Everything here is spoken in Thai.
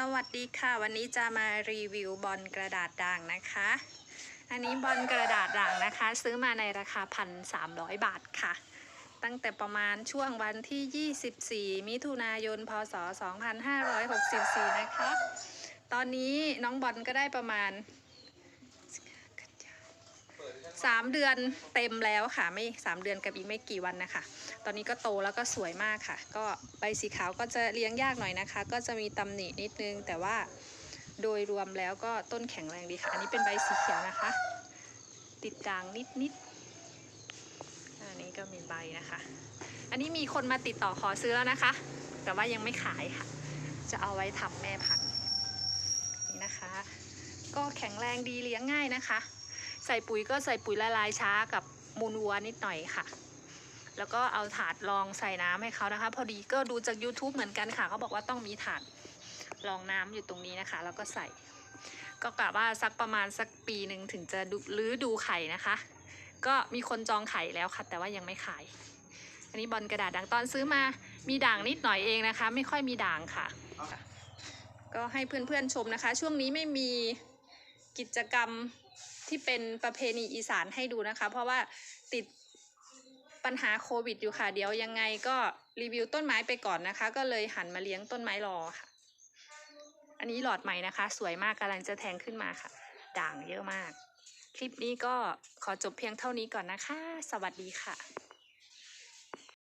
สวัสดีค่ะ วันนี้จะมารีวิวบอลกระดาษด่างนะคะ อันนี้บอลกระดาษด่างนะคะ ซื้อมาในราคาพันสามร้อยบาทค่ะ ตั้งแต่ประมาณช่วงวันที่ 24 มิถุนายน พศ 2564 นะคะ ตอนนี้น้องบอลก็ได้ประมาณ 3 เดือนเต็มแล้วค่ะไม่ 3 เดือนกับอีกไม่กี่วันนะคะ ตอนนี้ก็โตแล้วก็สวยมากค่ะ ก็ใบสีขาวก็จะเลี้ยงยากหน่อยนะคะ ก็จะมีตำหนินิดนึง แต่ว่าโดยรวมแล้วก็ต้นแข็งแรงดีค่ะ อันนี้เป็นใบสีเขียวนะคะ ติดด่างนิดนิดอันนี้ก็มีใบนะคะ อันนี้มีคนมาติดต่อขอซื้อแล้วนะคะ แต่ว่ายังไม่ขายค่ะ จะเอาไว้ทำแม่พันธุ์นี่นะคะ ก็แข็งแรงดีเลี้ยงง่ายนะคะ ใส่ปุ๋ยก็ใส่ปุ๋ยละลายช้ากับมูลวัวนิดหน่อยค่ะ แล้วก็เอาถาดรองใส่น้ำให้เขานะคะ พอดีก็ดูจาก YouTube เหมือนกันค่ะเขาบอกว่าต้องมีถาดรองน้ำอยู่ตรงนี้นะคะ แล้วก็ใส่ ก็กะว่าสักประมาณสักปีหนึ่งถึงจะดูรื้อดูไข่นะคะ ก็มีคนจองไข่แล้วค่ะ แต่ว่ายังไม่ขาย อันนี้บอลกระดาษด่างตอนซื้อมา มีด่างนิดหน่อยเองนะคะ ไม่ค่อยมีด่างค่ะ ก็ให้เพื่อนๆชมนะคะ ช่วงนี้ไม่มีกิจกรรม ที่เป็นประเพณีอีสานให้ดูนะคะ เพราะว่าติดปัญหาโควิดอยู่ค่ะ เดี๋ยวยังไงก็รีวิวต้นไม้ไปก่อนนะคะ ก็เลยหันมาเลี้ยงต้นไม้รอค่ะ อันนี้หลอดใหม่นะคะ สวยมากกำลังจะแทงขึ้นมาค่ะ ด่างเยอะมาก คลิปนี้ก็ขอจบเพียงเท่านี้ก่อนนะคะ สวัสดีค่ะ